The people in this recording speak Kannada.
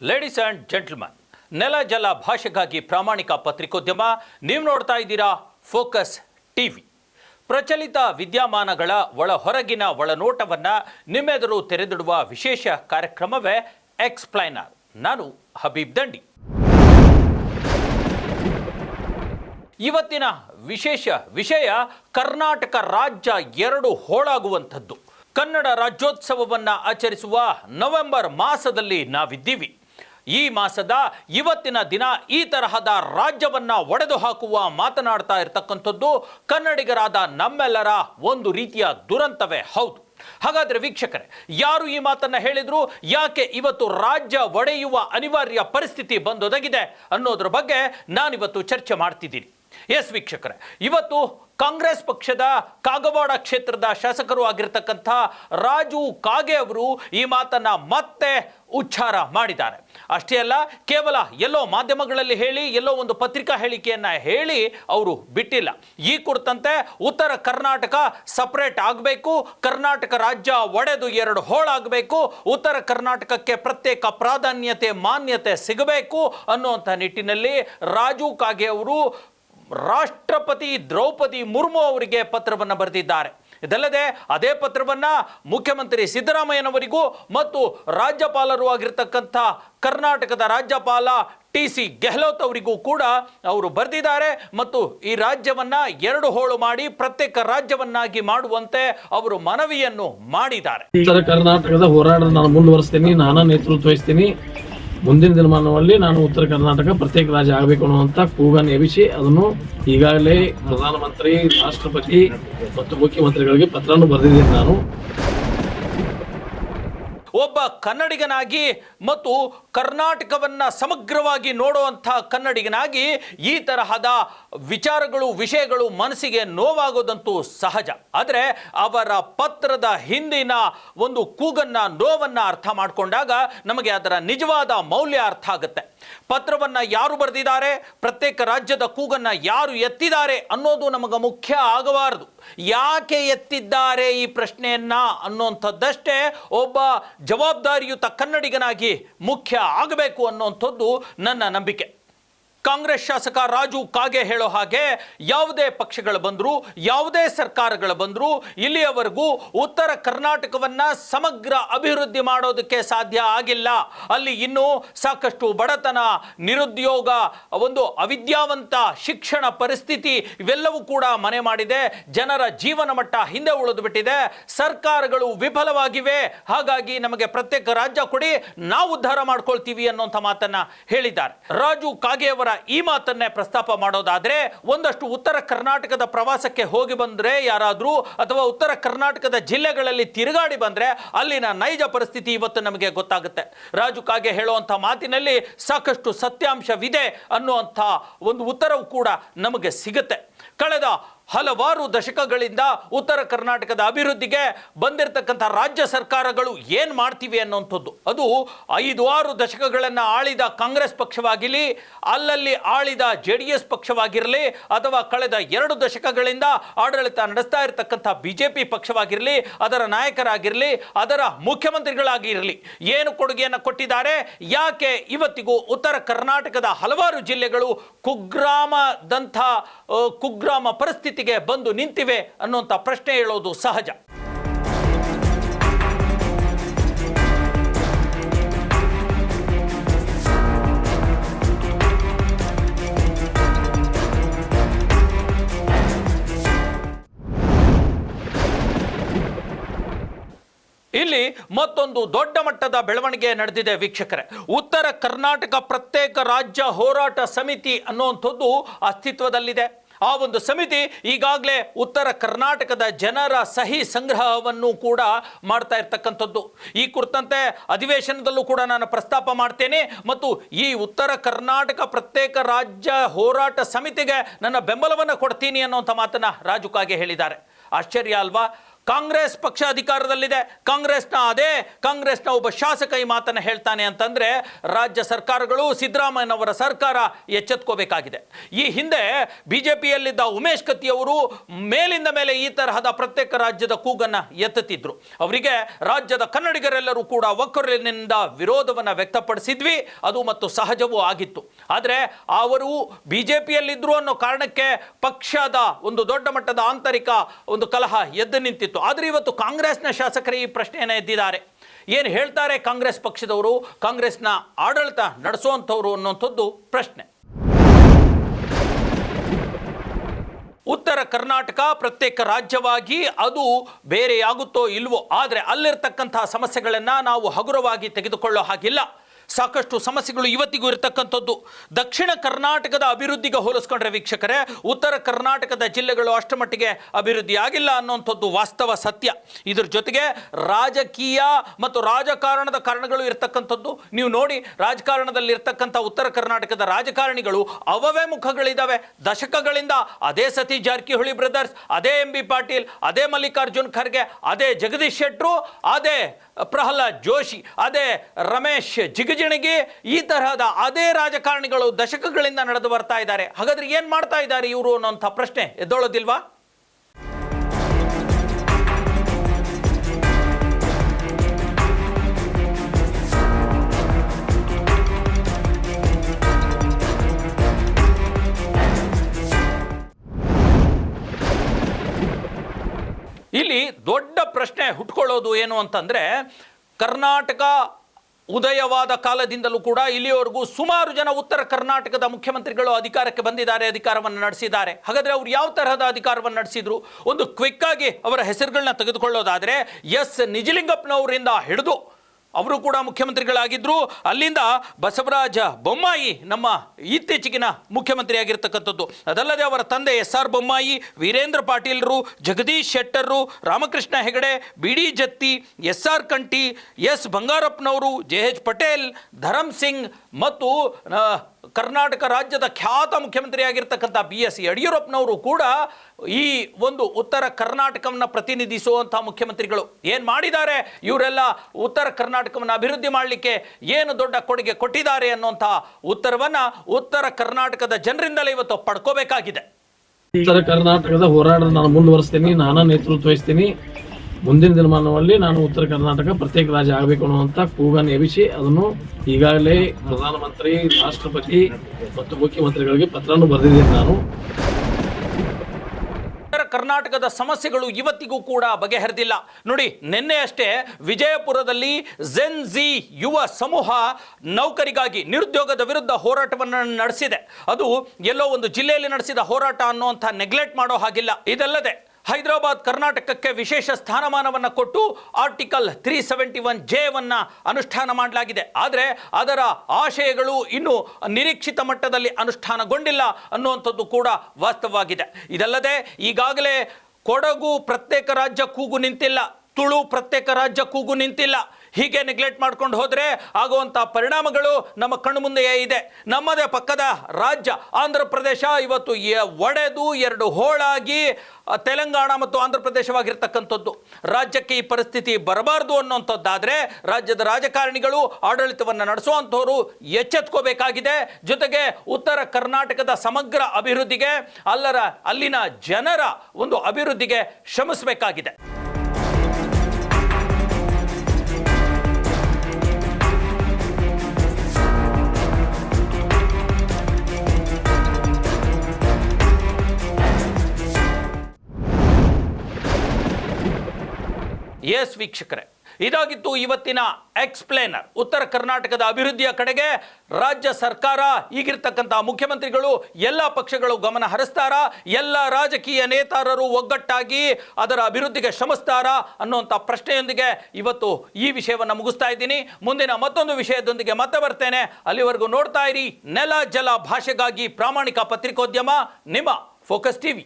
ಲೇಡೀಸ್ ಆ್ಯಂಡ್ ಜೆಂಟಲ್ಮನ್ ನೆಲ ಜಲ ಭಾಷೆಗಾಗಿ ಪ್ರಾಮಾಣಿಕ ಪತ್ರಿಕೋದ್ಯಮ, ನೀವು ನೋಡ್ತಾ ಇದ್ದೀರಾ ಫೋಕಸ್ ಟಿವಿ ಪ್ರಚಲಿತ ವಿದ್ಯಮಾನಗಳ ಒಳ ಹೊರಗಿನ ಒಳನೋಟವನ್ನು ನಿಮ್ಮೆದುರು ತೆರೆದಿಡುವ ವಿಶೇಷ ಕಾರ್ಯಕ್ರಮವೇ ಎಕ್ಸ್ಪ್ಲೈನರ್ ನಾನು ಹಬೀಬ್ ದಂಡಿ ಇವತ್ತಿನ ವಿಶೇಷ ವಿಷಯ ಕರ್ನಾಟಕ ರಾಜ್ಯ ಎರಡು ಹೋಳಾಗುವಂಥದ್ದು. ಕನ್ನಡ ರಾಜ್ಯೋತ್ಸವವನ್ನು ಆಚರಿಸುವ ನವೆಂಬರ್ ಮಾಸದಲ್ಲಿ ನಾವಿದ್ದೀವಿ. ಈ ಮಾಸದ ಇವತ್ತಿನ ದಿನ ಈ ತರಹದ ರಾಜ್ಯವನ್ನ ಒಡೆದು ಹಾಕುವ ಮಾತನಾಡ್ತಾ ಇರತಕ್ಕಂಥದ್ದು ಕನ್ನಡಿಗರಾದ ನಮ್ಮೆಲ್ಲರ ಒಂದು ರೀತಿಯ ದುರಂತವೇ. ಹೌದು. ಹಾಗಾದ್ರೆ ವೀಕ್ಷಕರೇ, ಯಾರು ಈ ಮಾತನ್ನ ಹೇಳಿದ್ರು? ಯಾಕೆ ಇವತ್ತು ರಾಜ್ಯ ಒಡೆಯುವ ಅನಿವಾರ್ಯ ಪರಿಸ್ಥಿತಿ ಬಂದೊದಗಿದೆ ಅನ್ನೋದ್ರ ಬಗ್ಗೆ ನಾನಿವತ್ತು ಚರ್ಚೆ ಮಾಡ್ತಿದ್ದೀನಿ. ಎಸ್ ವೀಕ್ಷಕರೇ, ಇವತ್ತು ಕಾಂಗ್ರೆಸ್ ಪಕ್ಷದ ಕಾಗವಾಡ ಕ್ಷೇತ್ರದ ಶಾಸಕರು ಆಗಿರ್ತಕ್ಕಂಥ ರಾಜು ಕಾಗೆ ಅವರು ಈ ಮಾತನ್ನ ಮತ್ತೆ ಉಚ್ಚಾರ ಮಾಡಿದ್ದಾರೆ. ಅಷ್ಟೇ ಅಲ್ಲ, ಕೇವಲ ಎಲ್ಲೋ ಮಾಧ್ಯಮಗಳಲ್ಲಿ ಹೇಳಿ, ಎಲ್ಲೋ ಒಂದು ಪತ್ರಿಕಾ ಹೇಳಿಕೆಯನ್ನ ಹೇಳಿ ಅವರು ಬಿಟ್ಟಿಲ್ಲ. ಈ ಕುರಿತಂತೆ ಉತ್ತರ ಕರ್ನಾಟಕ ಸಪರೇಟ್ ಆಗಬೇಕು, ಕರ್ನಾಟಕ ರಾಜ್ಯ ಒಡೆದು ಎರಡು ಹೋಳಾಗಬೇಕು ಉತ್ತರ ಕರ್ನಾಟಕಕ್ಕೆ ಪ್ರತ್ಯೇಕ ಪ್ರಾಧಾನ್ಯತೆ, ಮಾನ್ಯತೆ ಸಿಗಬೇಕು ಅನ್ನುವಂಥ ನಿಟ್ಟಿನಲ್ಲಿ ರಾಜು ಕಾಗೆ ಅವರು ರಾಷ್ಟ್ರಪತಿ ದ್ರೌಪದಿ ಮುರ್ಮು ಅವರಿಗೆ ಪತ್ರವನ್ನು ಬರೆದಿದ್ದಾರೆ. ಇದಲ್ಲದೆ ಅದೇ ಪತ್ರವನ್ನ ಮುಖ್ಯಮಂತ್ರಿ ಸಿದ್ದರಾಮಯ್ಯನವರಿಗೂ ಮತ್ತು ರಾಜ್ಯಪಾಲರು ಆಗಿರ್ತಕ್ಕಂಥ ಕರ್ನಾಟಕದ ರಾಜ್ಯಪಾಲ ಟಿ ಸಿ ಗೆಹ್ಲೋತ್ ಅವರಿಗೂ ಕೂಡ ಅವರು ಬರೆದಿದ್ದಾರೆ ಮತ್ತು ಈ ರಾಜ್ಯವನ್ನ ಎರಡು ಹೋಳು ಮಾಡಿ ಪ್ರತ್ಯೇಕ ರಾಜ್ಯವನ್ನಾಗಿ ಮಾಡುವಂತೆ ಅವರು ಮನವಿಯನ್ನು ಮಾಡಿದ್ದಾರೆ. ಕರ್ನಾಟಕದ ಹೋರಾಟ ನಾನು ಮುಂದುವರಿಸ್ತೀನಿ, ನಾನು ನೇತೃತ್ವ ವಹಿಸ್ತೀನಿ. ಮುಂದಿನ ದಿನಮಾನದಲ್ಲಿ ನಾನು ಉತ್ತರ ಕರ್ನಾಟಕ ಪ್ರತ್ಯೇಕ ರಾಜ್ಯ ಆಗಬೇಕು ಅನ್ನುವಂಥ ಕೂಗನ್ನು ಎಬಿಸಿ ಅದನ್ನು ಈಗಾಗಲೇ ಪ್ರಧಾನಮಂತ್ರಿ, ರಾಷ್ಟ್ರಪತಿ ಮತ್ತು ಮುಖ್ಯಮಂತ್ರಿಗಳಿಗೆ ಪತ್ರವನ್ನು ಬರೆದಿದ್ದೀನಿ ನಾನು. ಒಬ್ಬ ಕನ್ನಡಿಗನಾಗಿ ಮತ್ತು ಕರ್ನಾಟಕವನ್ನು ಸಮಗ್ರವಾಗಿ ನೋಡುವಂಥ ಕನ್ನಡಿಗನಾಗಿ ಈ ತರಹದ ವಿಚಾರಗಳು, ವಿಷಯಗಳು ಮನಸ್ಸಿಗೆ ನೋವಾಗೋದಂತೂ ಸಹಜ. ಆದರೆ ಅವರ ಪತ್ರದ ಹಿಂದಿನ ಒಂದು ಕೂಗನ್ನು, ನೋವನ್ನು ಅರ್ಥ ಮಾಡಿಕೊಂಡಾಗ ನಮಗೆ ಅದರ ನಿಜವಾದ ಮೌಲ್ಯ ಅರ್ಥ ಆಗುತ್ತೆ. ಪತ್ರವನ್ನ ಯಾರು ಬರೆದಿದ್ದಾರೆ? ಪ್ರತ್ಯೇಕ ರಾಜ್ಯದ ಕೂಗನ್ನು ಯಾರು ಎತ್ತಿದ್ದಾರೆ ಅನ್ನೋದು ನಮಗೆ ಮುಖ್ಯ ಆಗಬಾರದು. ಯಾಕೆ ಎತ್ತಿದ್ದಾರೆ ಈ ಪ್ರಶ್ನೆಯನ್ನ ಅನ್ನೋಂಥದ್ದಷ್ಟೇ ಒಬ್ಬ ಜವಾಬ್ದಾರಿಯುತ ಕನ್ನಡಿಗನಾಗಿ ಮುಖ್ಯ ಆಗಬೇಕು ಅನ್ನೋವಂಥದ್ದು ನನ್ನ ನಂಬಿಕೆ. ಕಾಂಗ್ರೆಸ್ ಶಾಸಕ ರಾಜು ಕಾಗೆ ಹೇಳೋ ಹಾಗೆ ಯಾವುದೇ ಪಕ್ಷಗಳು ಬಂದರೂ, ಯಾವುದೇ ಸರ್ಕಾರಗಳು ಬಂದರೂ ಇಲ್ಲಿಯವರೆಗೂ ಉತ್ತರ ಕರ್ನಾಟಕವನ್ನ ಸಮಗ್ರ ಅಭಿವೃದ್ಧಿ ಮಾಡೋದಕ್ಕೆ ಸಾಧ್ಯ ಆಗಿಲ್ಲ. ಅಲ್ಲಿ ಇನ್ನೂ ಸಾಕಷ್ಟು ಬಡತನ, ನಿರುದ್ಯೋಗ, ಒಂದು ಅವಿದ್ಯಾವಂತ ಶಿಕ್ಷಣ ಪರಿಸ್ಥಿತಿ ಇವೆಲ್ಲವೂ ಕೂಡ ಮನೆ ಮಾಡಿದೆ. ಜನರ ಜೀವನ ಮಟ್ಟ ಹಿಂದೆ ಉಳಿದು ಬಿಟ್ಟಿದೆ ಸರ್ಕಾರಗಳು ವಿಫಲವಾಗಿವೆ. ಹಾಗಾಗಿ ನಮಗೆ ಪ್ರತ್ಯೇಕ ರಾಜ್ಯ ಕೊಡಿ, ನಾವು ಉದ್ಧಾರ ಮಾಡ್ಕೊಳ್ತೀವಿ ಅನ್ನುವಂಥ ಮಾತನ್ನ ಹೇಳಿದ್ದಾರೆ. ರಾಜು ಕಾಗೆಯವರ ಈ ಮಾತನ್ನೇ ಪ್ರಸ್ತಾಪ ಮಾಡೋದಾದರೆ ಒಂದಷ್ಟು ಉತ್ತರ ಕರ್ನಾಟಕದ ಪ್ರವಾಸಕ್ಕೆ ಹೋಗಿ ಬಂದರೆ ಯಾರಾದರೂ ಅಥವಾ ಉತ್ತರ ಕರ್ನಾಟಕದ ಜಿಲ್ಲೆಗಳಲ್ಲಿ ತಿರುಗಾಡಿ ಬಂದರೆ ಅಲ್ಲಿನ ನೈಜ ಪರಿಸ್ಥಿತಿ ಇವತ್ತು ನಮಗೆ ಗೊತ್ತಾಗುತ್ತೆ. ರಾಜು ಕಾಗೆ ಹೇಳುವಂಥ ಮಾತಿನಲ್ಲಿ ಸಾಕಷ್ಟು ಸತ್ಯಾಂಶವಿದೆ ಅನ್ನುವಂಥ ಒಂದು ಉತ್ತರವು ಕೂಡ ನಮಗೆ ಸಿಗುತ್ತೆ. ಕಳೆದ ಹಲವಾರು ದಶಕಗಳಿಂದ ಉತ್ತರ ಕರ್ನಾಟಕದ ಅಭಿವೃದ್ಧಿಗೆ ಬಂದಿರತಕ್ಕಂಥ ರಾಜ್ಯ ಸರ್ಕಾರಗಳು ಏನು ಮಾಡ್ತೀವಿ ಅನ್ನುವಂಥದ್ದು ಅದು ಐದು ಆರು ದಶಕಗಳನ್ನು ಆಳಿದ ಕಾಂಗ್ರೆಸ್ ಪಕ್ಷವಾಗಿರಲಿ ಅಲ್ಲಲ್ಲಿ ಆಳಿದ ಜೆ ಪಕ್ಷವಾಗಿರಲಿ ಅಥವಾ ಕಳೆದ ಎರಡು ದಶಕಗಳಿಂದ ಆಡಳಿತ ನಡೆಸ್ತಾ ಇರತಕ್ಕಂಥ ಬಿ ಜೆ ಪಕ್ಷವಾಗಿರಲಿ ಅದರ ನಾಯಕರಾಗಿರಲಿ ಅದರ ಮುಖ್ಯಮಂತ್ರಿಗಳಾಗಿರಲಿ ಏನು ಕೊಡುಗೆಯನ್ನು ಕೊಟ್ಟಿದ್ದಾರೆ? ಯಾಕೆ ಇವತ್ತಿಗೂ ಉತ್ತರ ಕರ್ನಾಟಕದ ಹಲವಾರು ಜಿಲ್ಲೆಗಳು ಕುಗ್ರಾಮದಂಥ ಆ, ಕುಗ್ರಾಮ ಪರಿಸ್ಥಿತಿಗೆ ಬಂದು ನಿಂತಿವೆ ಅನ್ನುವಂಥ ಪ್ರಶ್ನೆ ಹೇಳೋದು ಸಹಜ. ಇಲ್ಲಿ ಮತ್ತೊಂದು ದೊಡ್ಡ ಮಟ್ಟದ ಬೆಳವಣಿಗೆ ನಡೆದಿದೆ ವೀಕ್ಷಕರೇ. ಉತ್ತರ ಕರ್ನಾಟಕ ಪ್ರತ್ಯೇಕ ರಾಜ್ಯ ಹೋರಾಟ ಸಮಿತಿ ಅನ್ನುವಂಥದ್ದು ಅಸ್ತಿತ್ವದಲ್ಲಿದೆ. ಆ ಒಂದು ಸಮಿತಿ ಈಗಾಗಲೇ ಉತ್ತರ ಕರ್ನಾಟಕದ ಜನರ ಸಹಿ ಸಂಗ್ರಹವನ್ನು ಕೂಡ ಮಾಡ್ತಾ ಇರ್ತಕ್ಕಂಥದ್ದು. ಈ ಕುರಿತಂತೆ ಅಧಿವೇಶನದಲ್ಲೂ ಕೂಡ ನಾನು ಪ್ರಸ್ತಾಪ ಮಾಡ್ತೇನೆ ಮತ್ತು ಈ ಉತ್ತರ ಕರ್ನಾಟಕ ಪ್ರತ್ಯೇಕ ರಾಜ್ಯ ಹೋರಾಟ ಸಮಿತಿಗೆ ನನ್ನ ಬೆಂಬಲವನ್ನು ಕೊಡ್ತೀನಿ ಅನ್ನುವಂಥ ಮಾತನ್ನು ರಾಜುಕಾಗೆ ಹೇಳಿದ್ದಾರೆ. ಆಶ್ಚರ್ಯ ಅಲ್ವಾ? ಕಾಂಗ್ರೆಸ್ ಪಕ್ಷ ಅಧಿಕಾರದಲ್ಲಿದೆ. ಕಾಂಗ್ರೆಸ್ನ ಅದೇ, ಕಾಂಗ್ರೆಸ್ನ ಒಬ್ಬ ಶಾಸಕ ಈ ಮಾತನ್ನು ಹೇಳ್ತಾನೆ ಅಂತಂದರೆ, ರಾಜ್ಯ ಸರ್ಕಾರಗಳು ಸಿದ್ದರಾಮಯ್ಯನವರ ಸರ್ಕಾರ ಎಚ್ಚೆತ್ಕೋಬೇಕಾಗಿದೆ. ಈ ಹಿಂದೆ ಬಿ ಜೆ ಪಿಯಲ್ಲಿದ್ದ ಉಮೇಶ್ ಕತ್ತಿಯವರು ಮೇಲಿಂದ ಮೇಲೆ ಈ ತರಹದ ಪ್ರತ್ಯೇಕ ರಾಜ್ಯದ ಕೂಗನ್ನು ಎತ್ತುತ್ತಿದ್ರು. ಅವರಿಗೆ ರಾಜ್ಯದ ಕನ್ನಡಿಗರೆಲ್ಲರೂ ಕೂಡ ಒಕ್ಕರಿನಿಂದ ವಿರೋಧವನ್ನು ವ್ಯಕ್ತಪಡಿಸಿದ್ವಿ. ಅದು ಮತ್ತು ಸಹಜವೂ ಆಗಿತ್ತು. ಆದರೆ ಅವರು ಬಿ ಜೆ ಪಿಯಲ್ಲಿದ್ದರು ಅನ್ನೋ ಕಾರಣಕ್ಕೆ ಪಕ್ಷದ ಒಂದು ದೊಡ್ಡ ಮಟ್ಟದ ಆಂತರಿಕ ಒಂದು ಕಲಹ ಎದ್ದು ನಿಂತಿತ್ತು. ಆದರೆ ಇವತ್ತು ಕಾಂಗ್ರೆಸ್ನ ಶಾಸಕರು ಈ ಪ್ರಶ್ನೆಯನ್ನು ಎದ್ದಿದ್ದಾರೆ. ಏನು ಹೇಳ್ತಾರೆ ಕಾಂಗ್ರೆಸ್ ಪಕ್ಷದವರು? ಕಾಂಗ್ರೆಸ್ನ ಆಡಳಿತ ನಡೆಸುವಂಥವ್ರು ಅನ್ನೋಂಥದ್ದು ಪ್ರಶ್ನೆ. ಉತ್ತರ ಕರ್ನಾಟಕ ಪ್ರತ್ಯೇಕ ರಾಜ್ಯವಾಗಿ ಅದು ಬೇರೆಯಾಗುತ್ತೋ ಇಲ್ವೋ, ಆದರೆ ಅಲ್ಲಿರ್ತಕ್ಕಂತಹ ಸಮಸ್ಯೆಗಳನ್ನು ನಾವು ಹಗುರವಾಗಿ ತೆಗೆದುಕೊಳ್ಳೋ ಹಾಗಿಲ್ಲ. ಸಾಕಷ್ಟು ಸಮಸ್ಯೆಗಳು ಇವತ್ತಿಗೂ ಇರತಕ್ಕಂಥದ್ದು. ದಕ್ಷಿಣ ಕರ್ನಾಟಕದ ಅಭಿವೃದ್ಧಿಗೆ ಹೋಲಿಸ್ಕೊಂಡ್ರೆ ವೀಕ್ಷಕರೇ, ಉತ್ತರ ಕರ್ನಾಟಕದ ಜಿಲ್ಲೆಗಳು ಅಷ್ಟಮಟ್ಟಿಗೆ ಮಟ್ಟಿಗೆ ಅಭಿವೃದ್ಧಿ ಆಗಿಲ್ಲ ಅನ್ನುವಂಥದ್ದು ವಾಸ್ತವ ಸತ್ಯ. ಇದ್ರ ಜೊತೆಗೆ ರಾಜಕೀಯ ಮತ್ತು ರಾಜಕಾರಣದ ಕಾರಣಗಳು ಇರತಕ್ಕಂಥದ್ದು. ನೀವು ನೋಡಿ, ರಾಜಕಾರಣದಲ್ಲಿ ಇರ್ತಕ್ಕಂಥ ಉತ್ತರ ಕರ್ನಾಟಕದ ರಾಜಕಾರಣಿಗಳು ಅವವೇ ಮುಖಗಳಿದ್ದಾವೆ. ದಶಕಗಳಿಂದ ಅದೇ ಸತೀಶ್ ಜಾರಕಿಹೊಳಿ ಬ್ರದರ್ಸ್, ಅದೇ ಎಂ ಬಿ ಪಾಟೀಲ್, ಅದೇ ಮಲ್ಲಿಕಾರ್ಜುನ್ ಖರ್ಗೆ, ಅದೇ ಜಗದೀಶ್ ಶೆಟ್ಟರು, ಅದೇ ಪ್ರಹ್ಲಾದ್ ಜೋಶಿ, ಅದೇ ರಮೇಶ್ ಜಿಗಜಿಣಗಿ, ಈ ತರಹದ ಅದೇ ರಾಜಕಾರಣಿಗಳು ದಶಕಗಳಿಂದ ನಡೆದು ಬರ್ತಾ ಇದ್ದಾರೆ. ಹಾಗಾದ್ರೆ ಏನು ಮಾಡ್ತಾ ಇದ್ದಾರೆ ಇವರು ಅನ್ನೋಂಥ ಪ್ರಶ್ನೆ ಎದ್ದೊಳೋದಿಲ್ವಾ? ಇಲ್ಲಿ ದೊಡ್ಡ ಪ್ರಶ್ನೆ ಹುಟ್ಕೊಳ್ಳೋದು ಏನು ಅಂತಂದರೆ, ಕರ್ನಾಟಕ ಉದಯವಾದ ಕಾಲದಿಂದಲೂ ಕೂಡ ಇಲ್ಲಿಯವರೆಗೂ ಸುಮಾರು ಜನ ಉತ್ತರ ಕರ್ನಾಟಕದ ಮುಖ್ಯಮಂತ್ರಿಗಳು ಅಧಿಕಾರಕ್ಕೆ ಬಂದಿದ್ದಾರೆ, ಅಧಿಕಾರವನ್ನು ನಡೆಸಿದ್ದಾರೆ. ಹಾಗಾದರೆ ಅವ್ರು ಯಾವ ತರಹದ ಅಧಿಕಾರವನ್ನು ನಡೆಸಿದ್ರು? ಒಂದು ಕ್ವಿಕ್ಕಾಗಿ ಅವರ ಹೆಸರುಗಳನ್ನ ತೆಗೆದುಕೊಳ್ಳೋದಾದರೆ, ಎಸ್. ನಿಜಲಿಂಗಪ್ಪನವರಿಂದ ಹಿಡಿದು ಅವರು ಕೂಡ ಮುಖ್ಯಮಂತ್ರಿಗಳಾಗಿದ್ದರು ಅಲ್ಲಿಂದ ಬಸವರಾಜ ಬೊಮ್ಮಾಯಿ ನಮ್ಮ ಇತ್ತೀಚೆಗಿನ ಮುಖ್ಯಮಂತ್ರಿಯಾಗಿರ್ತಕ್ಕಂಥದ್ದು. ಅದಲ್ಲದೆ ಅವರ ತಂದೆ ಎಸ್ ಆರ್ ಬೊಮ್ಮಾಯಿ, ವೀರೇಂದ್ರ ಪಾಟೀಲ್ರು, Jagadish ಶೆಟ್ಟರು Ramakrishna Hegde, B D Jatti S R Kanthi S ಬಂಗಾರಪ್ಪನವರು, J H Patel Dharam Singh ಮತ್ತು ಕರ್ನಾಟಕ ರಾಜ್ಯದ ಖ್ಯಾತ ಮುಖ್ಯಮಂತ್ರಿಯಾಗಿರ್ತಕ್ಕಂಥ ಬಿ ಎಸ್ ಯಡಿಯೂರಪ್ಪನವರು ಕೂಡ ಈ ಒಂದು ಉತ್ತರ ಕರ್ನಾಟಕವನ್ನು ಪ್ರತಿನಿಧಿಸುವಂಥ ಮುಖ್ಯಮಂತ್ರಿಗಳು. ಏನು ಮಾಡಿದ್ದಾರೆ? ಇವರೆಲ್ಲ ಉತ್ತರ ಕರ್ನಾಟಕವನ್ನು ಅಭಿವೃದ್ಧಿ ಮಾಡಲಿಕ್ಕೆ ಏನು ದೊಡ್ಡ ಕೊಡುಗೆ ಕೊಟ್ಟಿದ್ದಾರೆ ಅನ್ನುವಂಥ ಉತ್ತರವನ್ನು ಉತ್ತರ ಕರ್ನಾಟಕದ ಜನರಿಂದಲೇ ಇವತ್ತು ಪಡ್ಕೋಬೇಕಾಗಿದೆ. ಉತ್ತರ ಕರ್ನಾಟಕದ ಹೋರಾಟ ನಾನು ಮುಂದುವರಿಸ್ತೀನಿ, ನಾನು ನೇತೃತ್ವ ವಹಿಸ್ತೀನಿ. ಮುಂದಿನ ದಿನಮಾನದಲ್ಲಿ ನಾನು ಉತ್ತರ ಕರ್ನಾಟಕ ಪ್ರತ್ಯೇಕ ರಾಜ್ಯ ಆಗಬೇಕು ಅನ್ನುವಂಥ ಕೂಗನ್ನು ಎಬಿಸಿ ಅದನ್ನು ಈಗಾಗಲೇ ಪ್ರಧಾನಮಂತ್ರಿ, ರಾಷ್ಟ್ರಪತಿ ಮತ್ತು ಮುಖ್ಯಮಂತ್ರಿಗಳಿಗೆ ಪತ್ರವನ್ನು ಬರೆದಿದ್ದೇನೆ ನಾನು. ಕರ್ನಾಟಕದ ಸಮಸ್ಯೆಗಳು ಇವತ್ತಿಗೂ ಕೂಡ ಬಗೆಹರಿದಿಲ್ಲ. ನೋಡಿ, ನಿನ್ನೆ ಅಷ್ಟೇ ವಿಜಯಪುರದಲ್ಲಿ ಜೆನ್ ಜಿ ಯುವ ಸಮೂಹ ನೌಕರಿಗಾಗಿ ನಿರುದ್ಯೋಗದ ವಿರುದ್ಧ ಹೋರಾಟವನ್ನು ನಡೆಸಿದೆ. ಅದು ಎಲ್ಲೋ ಒಂದು ಜಿಲ್ಲೆಯಲ್ಲಿ ನಡೆಸಿದ ಹೋರಾಟ ಅನ್ನುವಂಥ ನೆಗ್ಲೆಕ್ಟ್ ಮಾಡೋ ಹಾಗಿಲ್ಲ. ಇದಲ್ಲದೆ ಹೈದರಾಬಾದ್ ಕರ್ನಾಟಕಕ್ಕೆ ವಿಶೇಷ ಸ್ಥಾನಮಾನವನ್ನು ಕೊಟ್ಟು ಆರ್ಟಿಕಲ್ ತ್ರೀ ಸೆವೆಂಟಿ ಒನ್ ಜೆವನ್ನು ಅನುಷ್ಠಾನ ಮಾಡಲಾಗಿದೆ. ಆದರೆ ಅದರ ಆಶಯಗಳು ಇನ್ನೂ ನಿರೀಕ್ಷಿತ ಮಟ್ಟದಲ್ಲಿ ಅನುಷ್ಠಾನಗೊಂಡಿಲ್ಲ ಅನ್ನುವಂಥದ್ದು ಕೂಡ ವಾಸ್ತವವಾಗಿದೆ. ಇದಲ್ಲದೆ ಈಗಾಗಲೇ ಕೊಡಗು ಪ್ರತ್ಯೇಕ ರಾಜ್ಯ ಕೂಗು ನಿಂತಿಲ್ಲ. ತುಳು ಪ್ರತ್ಯೇಕ ರಾಜ್ಯ ಕೂಗು ನಿಂತಿಲ್ಲ. ಹೀಗೆ ನೆಗ್ಲೆಕ್ಟ್ ಮಾಡ್ಕೊಂಡು ಹೋದರೆ ಆಗುವಂಥ ಪರಿಣಾಮಗಳು ನಮ್ಮ ಕಣ್ಣು ಮುಂದೆಯೇ ಇದೆ. ನಮ್ಮದೇ ಪಕ್ಕದ ರಾಜ್ಯ ಆಂಧ್ರ ಪ್ರದೇಶ ಇವತ್ತು ಒಡೆದು ಎರಡು ಹೋಳಾಗಿ ತೆಲಂಗಾಣ ಮತ್ತು ಆಂಧ್ರ ಪ್ರದೇಶವಾಗಿರ್ತಕ್ಕಂಥದ್ದು ರಾಜ್ಯಕ್ಕೆ ಈ ಪರಿಸ್ಥಿತಿ ಬರಬಾರ್ದು ಅನ್ನೋಂಥದ್ದಾದರೆ ರಾಜ್ಯದ ರಾಜಕಾರಣಿಗಳು ಆಡಳಿತವನ್ನು ನಡೆಸುವಂಥವರು ಎಚ್ಚೆತ್ಕೋಬೇಕಾಗಿದೆ. ಜೊತೆಗೆ ಉತ್ತರ ಕರ್ನಾಟಕದ ಸಮಗ್ರ ಅಭಿವೃದ್ಧಿಗೆ ಅಲ್ಲರ, ಅಲ್ಲಿನ ಜನರ ಒಂದು ಅಭಿವೃದ್ಧಿಗೆ ಶ್ರಮಿಸಬೇಕಾಗಿದೆ. ಎಸ್ ವೀಕ್ಷಕರೇ, ಇದಾಗಿತ್ತು ಇವತ್ತಿನ ಎಕ್ಸ್ಪ್ಲೇನರ್. ಉತ್ತರ ಕರ್ನಾಟಕದ ಅಭಿವೃದ್ಧಿಯ ಕಡೆಗೆ ರಾಜ್ಯ ಸರ್ಕಾರ, ಈಗಿರ್ತಕ್ಕಂಥ ಮುಖ್ಯಮಂತ್ರಿಗಳು, ಎಲ್ಲ ಪಕ್ಷಗಳು ಗಮನ ಹರಿಸ್ತಾರ? ಎಲ್ಲ ರಾಜಕೀಯ ನೇತಾರರು ಒಗ್ಗಟ್ಟಾಗಿ ಅದರ ಅಭಿವೃದ್ಧಿಗೆ ಶ್ರಮಿಸ್ತಾರ ಅನ್ನುವಂಥ ಪ್ರಶ್ನೆಯೊಂದಿಗೆ ಇವತ್ತು ಈ ವಿಷಯವನ್ನು ಮುಗಿಸ್ತಾ ಇದ್ದೀನಿ. ಮುಂದಿನ ಮತ್ತೊಂದು ವಿಷಯದೊಂದಿಗೆ ಮತ್ತೆ ಬರ್ತೇನೆ. ಅಲ್ಲಿವರೆಗೂ ನೋಡ್ತಾ ಇರಿ, ನೆಲ, ಜಲ, ಭಾಷೆಗಾಗಿ ಪ್ರಾಮಾಣಿಕ ಪತ್ರಿಕೋದ್ಯಮ, ನಿಮ್ಮ ಫೋಕಸ್ ಟಿವಿ.